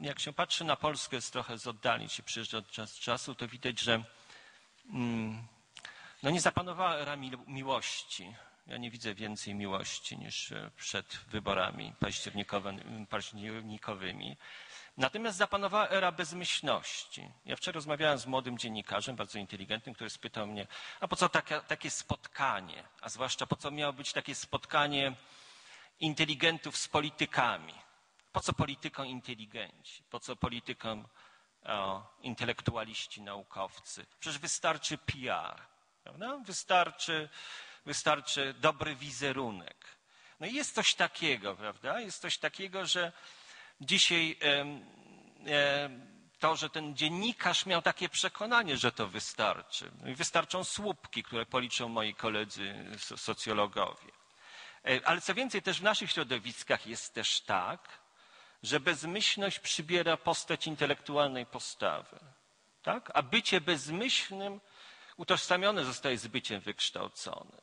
jak się patrzy na Polskę z trochę z oddali, się przyjeżdża od czas, czasu, to widać, że mm, no nie zapanowała era miłości. Ja nie widzę więcej miłości niż e, przed wyborami październikowymi. Natomiast zapanowała era bezmyślności. Ja wczoraj rozmawiałem z młodym dziennikarzem, bardzo inteligentnym, który spytał mnie, a po co takie spotkanie? A zwłaszcza po co miało być takie spotkanie inteligentów z politykami? Po co politykom inteligenci? Po co politykom o, intelektualiści, naukowcy? Przecież wystarczy PR, prawda? Wystarczy, wystarczy dobry wizerunek. No i jest coś takiego, prawda? Jest coś takiego, że dzisiaj to, że ten dziennikarz miał takie przekonanie, że to wystarczy. No wystarczą słupki, które policzą moi koledzy socjologowie. E, ale co więcej, też w naszych środowiskach jest też tak, że bezmyślność przybiera postać intelektualnej postawy. Tak? A bycie bezmyślnym utożsamione zostaje z byciem wykształconym.